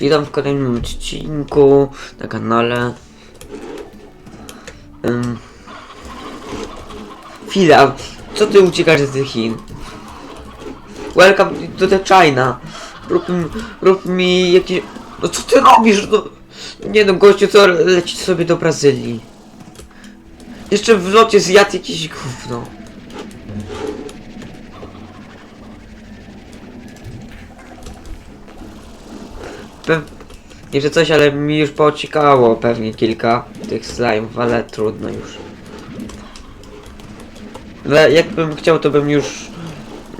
Witam w kolejnym odcinku na kanale. Um, co ty uciekasz z Chin? Welcome to the China. Rób, mi- rób mi jakieś... No co ty robisz? No, nie no, gościu, co leci sobie do Brazylii. Jeszcze w locie zjadł jakieś gówno. Pe jeszcze coś, ale mi już pociekało pewnie kilka tych slime'ów, ale trudno już. Ale jakbym chciał, to bym już...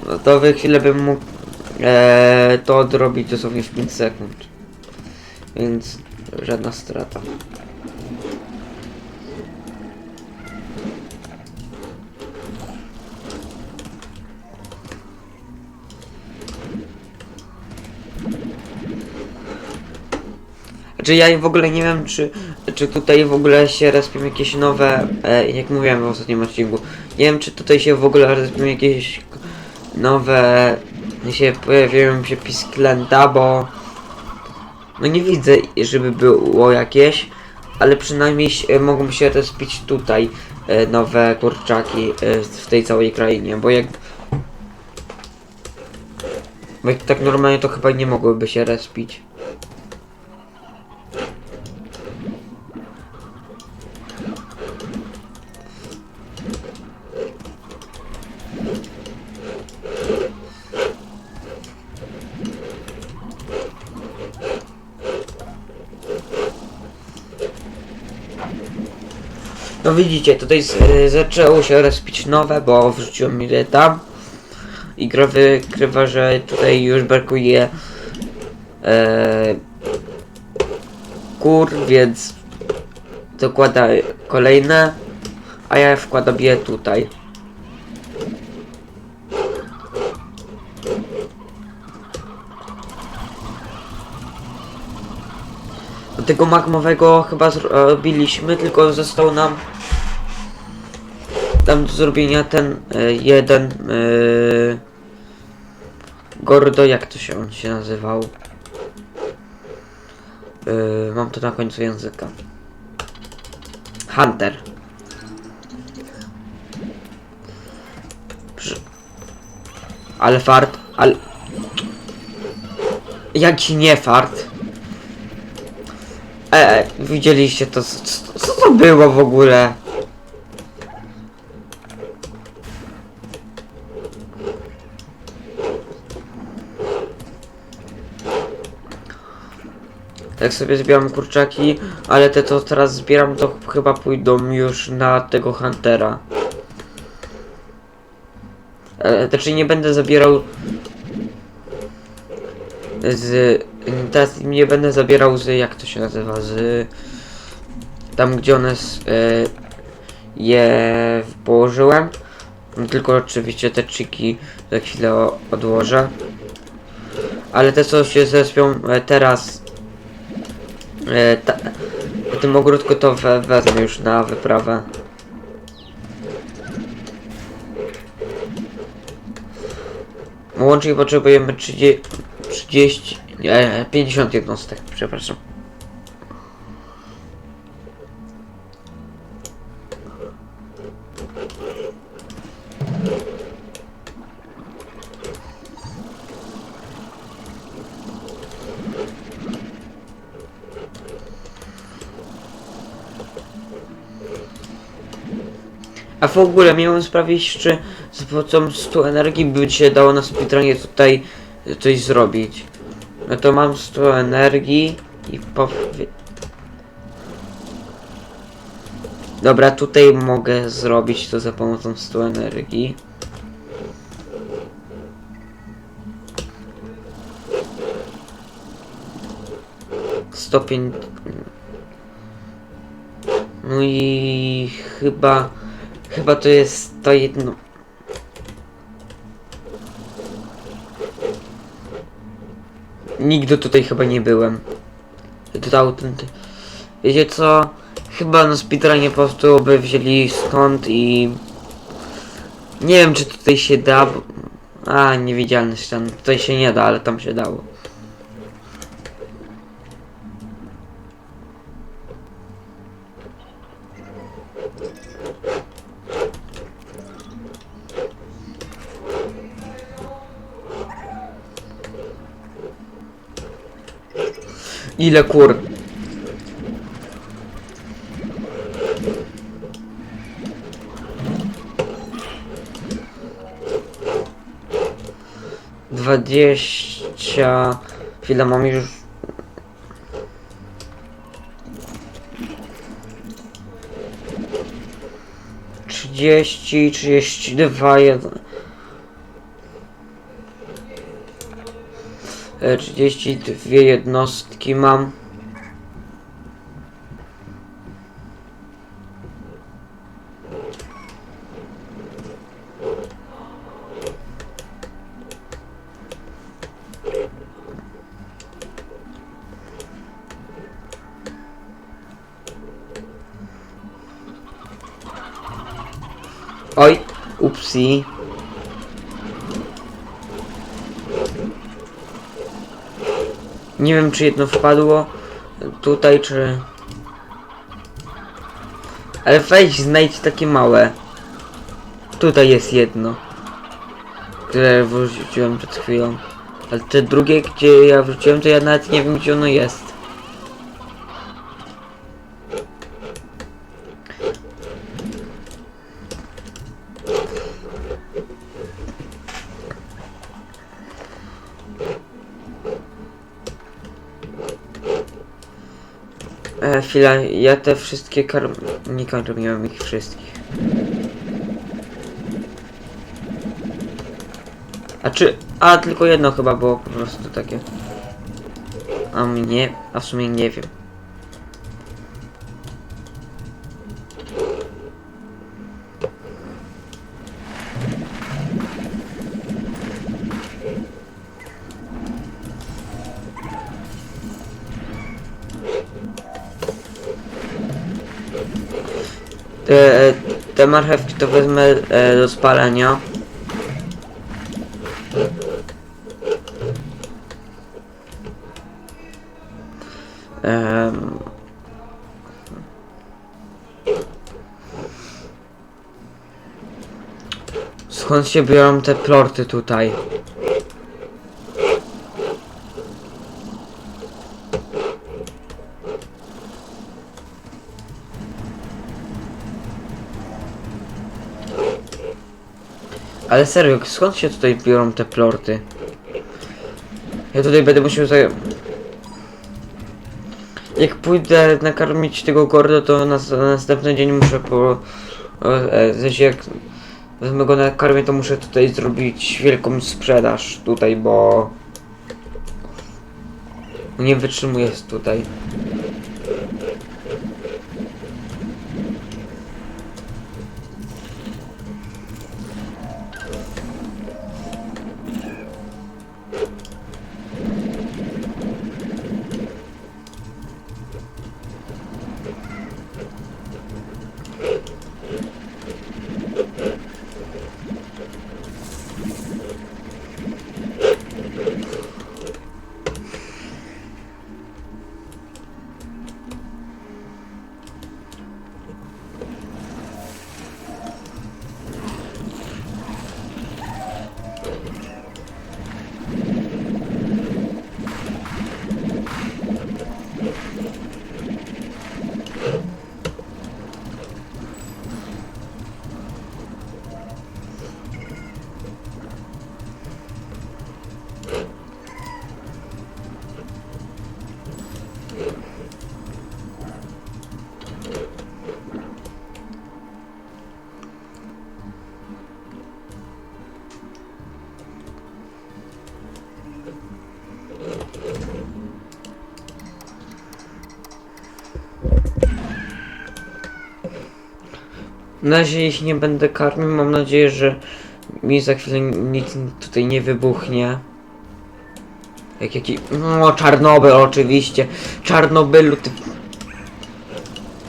No to w chwilę bym mógł e, to odrobić dosłownie w 5 sekund. Więc żadna strata. Znaczy ja w ogóle nie wiem, czy, czy tutaj w ogóle się respią jakieś nowe, e, jak mówiłem w ostatnim odcinku, nie wiem, czy tutaj się w ogóle respią jakieś nowe, się pojawiają się pisklęta, bo no nie widzę, żeby było jakieś, ale przynajmniej mogą się respić tutaj e, nowe kurczaki e, w tej całej krainie, bo jak bo tak normalnie to chyba nie mogłyby się respić. Widzicie, tutaj z, y, zaczęło się respić nowe, bo wrzuciłem je tam. I gra wykrywa, że tutaj już brakuje e, kur, więc dokłada kolejne, a ja wkładam je tutaj. Tego magmowego chyba zrobiliśmy, tylko został nam tam do zrobienia ten e, jeden e, Gordo, jak to się on się nazywał? E, mam to na końcu języka. Hunter. Ale fart, ale... Jaki nie fart? E, widzieliście to, co, co to było w ogóle? Tak sobie zbieram kurczaki, ale te co teraz zbieram to chyba pójdą już na tego Huntera. E, znaczy nie będę zabierał z... Teraz nie będę zabierał z... jak to się nazywa? Z... Tam gdzie one s- e, je położyłem. Tylko oczywiście te czyki za chwilę odłożę. Ale te co się zespią e, teraz E, ta, w tym ogródku to we, wezmę już na wyprawę. Łącznie potrzebujemy 30, 30 nie, 50 jednostek, przepraszam. A w ogóle miałem sprawdzić, czy z pomocą 100 energii by się dało na speedrunie tutaj coś zrobić. No to mam 100 energii i powie... Dobra, tutaj mogę zrobić to za pomocą 100 energii. Stopień... No i chyba... Chyba to jest to jedno... Nigdy tutaj chyba nie byłem. To autenty... Wiecie co? Chyba na speedrunie po prostu by wzięli skąd i... Nie wiem czy tutaj się da. A, niewidzialny ścian. Tutaj się nie da, ale tam się dało. Ile kur... Dwadzieścia... Chwila, mam już... Trzydzieści, trzydzieści dwa, jeden... 32 jednostki mam. Oj, upsi. Nie wiem, czy jedno wpadło tutaj, czy... Ale weź, znajdź takie małe. Tutaj jest jedno. Które wrzuciłem przed chwilą. Ale te drugie, gdzie ja wrzuciłem, to ja nawet nie wiem, gdzie ono jest. Chwila, ja te wszystkie kar... Nie mam ich wszystkich. A czy... A, tylko jedno chyba było po prostu takie. A mnie... A w sumie nie wiem. Te, te marchewki to wezmę e, do spalenia. Em. Skąd się biorą te plorty tutaj? Ale serio, skąd się tutaj biorą te plorty? Ja tutaj będę musiał za... Jak pójdę nakarmić tego gordo, to na, na następny dzień muszę po... E, w sensie jak wezmę go na karmię, to muszę tutaj zrobić wielką sprzedaż tutaj, bo... Nie wytrzymuje tutaj. Na razie ich nie będę karmił, mam nadzieję, że mi za chwilę nic tutaj nie wybuchnie. Jak jaki... No, Czarnobyl oczywiście. Czarnobylu ty...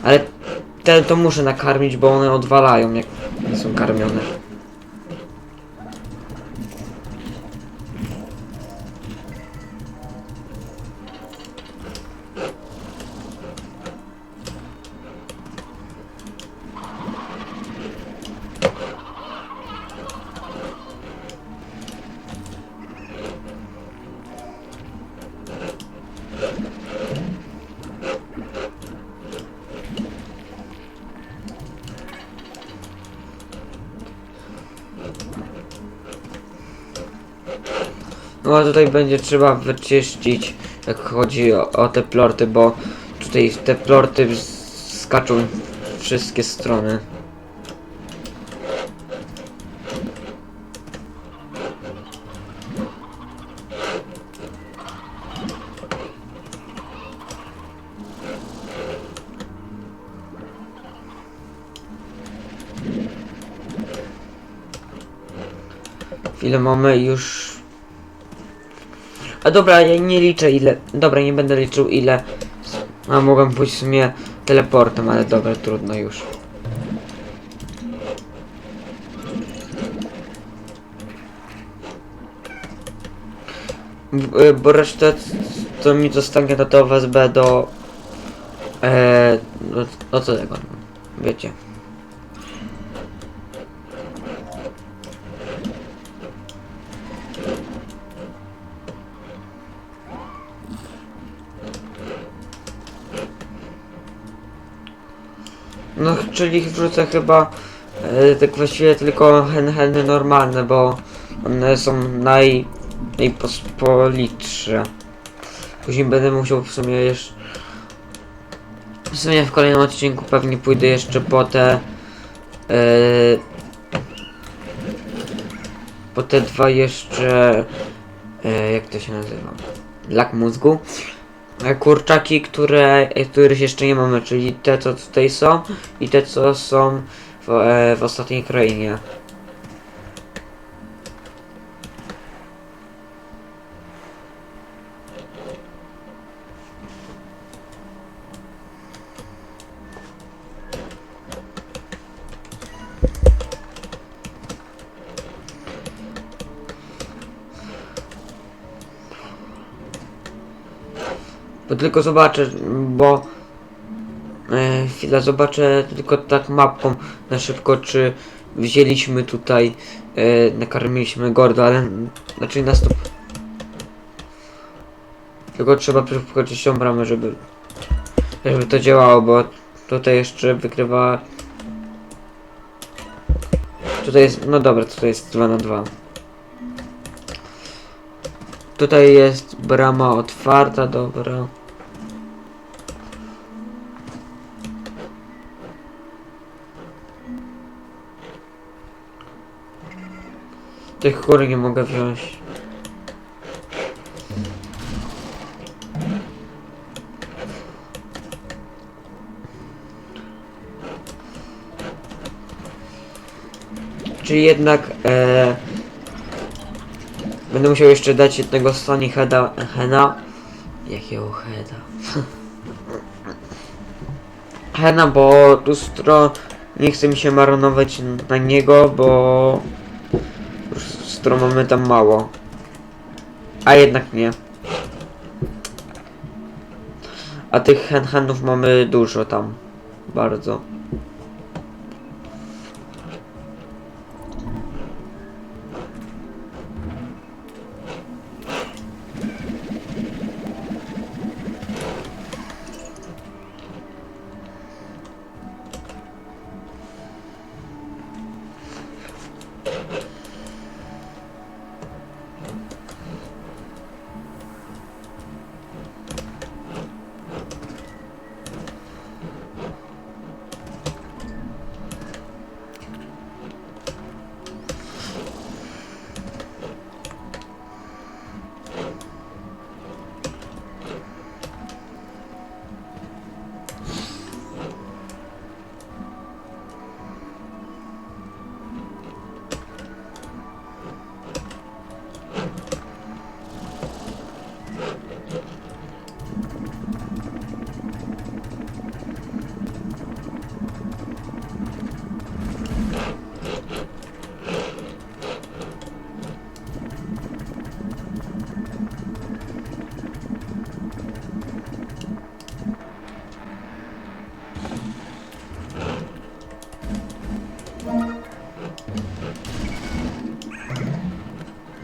Ale te to muszę nakarmić, bo one odwalają jak nie są karmione. No tutaj będzie trzeba wyczyścić, jak chodzi o, o te plorty, bo tutaj te plorty skaczą wszystkie strony. Ile mamy już a dobra, ja nie liczę ile. Dobra, nie będę liczył ile. A mogłem pójść w sumie teleportem, ale dobra, trudno już. Y, Bo resztę co mi zostanie to to wezmę do... Eee, do, do co tego, wiecie. No, czyli wrzucę chyba e, tak właściwie tylko hen heny normalne, bo one są naj najpospolitsze. Później będę musiał w sumie jeszcze w sumie w kolejnym odcinku pewnie pójdę jeszcze po te e, po te dwa jeszcze e, jak to się nazywa? Lak mózgu. Kurczaki, które, e, których jeszcze nie mamy, czyli te co tutaj są i te co są w, e, w ostatniej krainie. Bo tylko zobaczę, bo e, chwila zobaczę tylko tak mapą na szybko, czy wzięliśmy tutaj, e, nakarmiliśmy Gordo, ale znaczy na stop. Tylko trzeba przekroczyć tą bramę, żeby, żeby to działało, bo tutaj jeszcze wykrywa. Tutaj jest, no dobra, tutaj jest 2 na 2. Tutaj jest brama otwarta, dobra. Tych kur nie mogę wziąć. Czyli jednak e, będę musiał jeszcze dać jednego Sony Heada, Hena. Jakiego Heada? Hena, bo lustro nie chce mi się maronować na niego, bo lustro mamy tam mało. A jednak nie. A tych hen henów mamy dużo tam. Bardzo.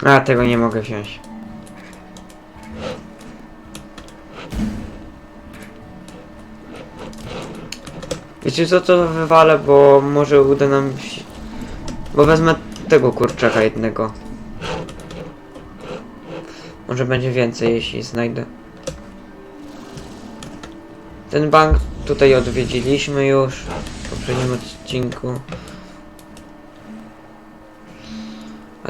A, tego nie mogę wziąć. Wiecie co, to wywalę, bo może uda nam się... Bo wezmę tego kurczaka jednego. Może będzie więcej, jeśli znajdę. Ten bank tutaj odwiedziliśmy już w poprzednim odcinku.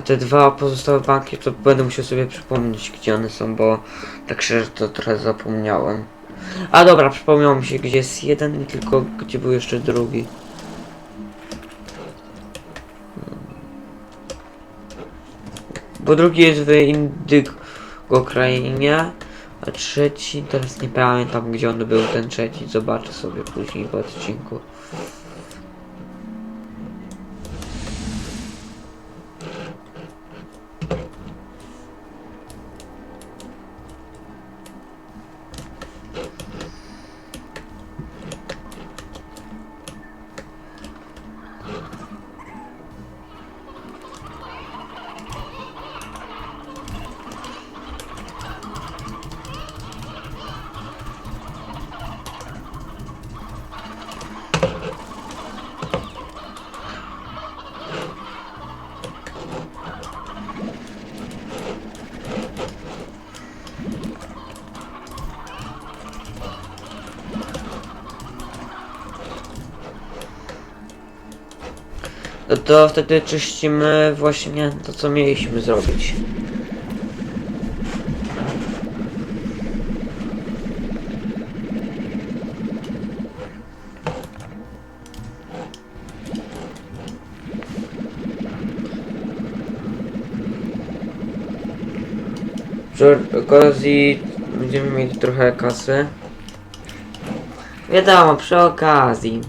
Te dwa pozostałe banki to będę musiał sobie przypomnieć gdzie one są, bo tak szczerze to trochę zapomniałem. A dobra, przypomniał mi się gdzie jest jeden i tylko gdzie był jeszcze drugi. Bo drugi jest w Indygo krainie, a trzeci teraz nie pamiętam gdzie on był ten trzeci, zobaczę sobie później w odcinku. No to wtedy czyścimy właśnie to co mieliśmy zrobić. Przy okazji będziemy mieć trochę kasy. Wiadomo, przy okazji.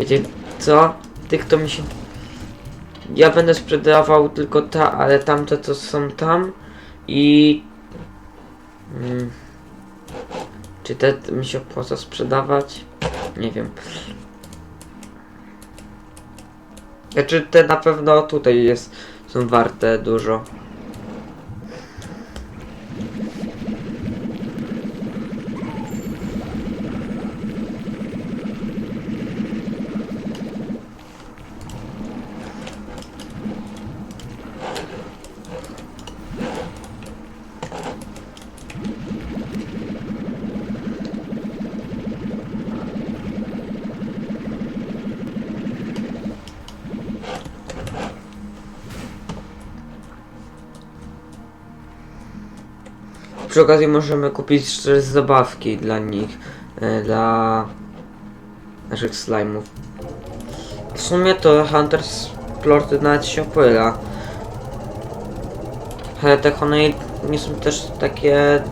Wiecie co? Tych to mi się... Ja będę sprzedawał tylko ta, ale tamte to są tam i... Mm, czy te mi się opłaca sprzedawać? Nie wiem. Znaczy te na pewno tutaj jest, są warte dużo. Przy okazji możemy kupić jeszcze zabawki dla nich, e, dla naszych slime'ów. W sumie to Hunter's Plort nawet się opłyla. Ale te Honey nie są też takie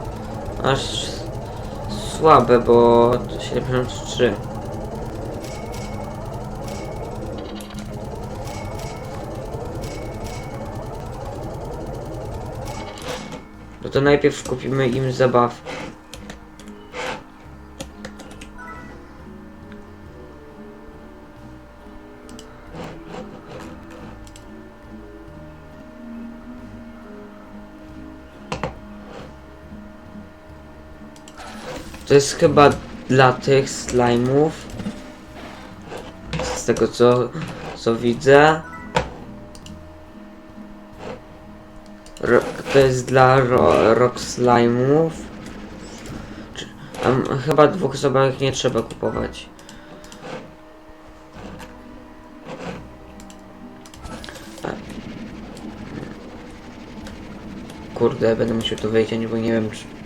aż słabe, bo to 73. No to najpierw kupimy im zabaw. To jest chyba dla tych slime'ów. Z tego co, co widzę. Ro, to jest dla ro, rock slime'ów. Chyba dwóch zabawek nie trzeba kupować. Kurde, będę musiał tu wejść, bo nie wiem czy...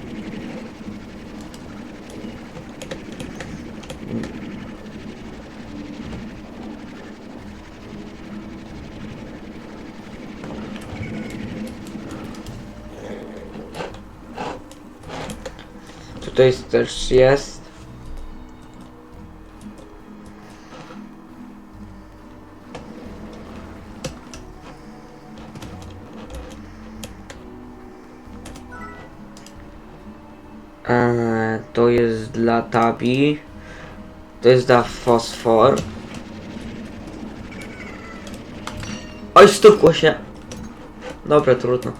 Tutaj też jest. Eee, to jest dla tabi. To jest dla fosfor. Oj, stukło się. Dobra, trudno.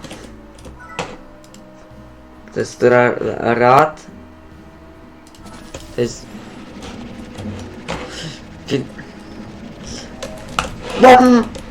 To jest ra rad. To jest... Wi- Bom! Mm.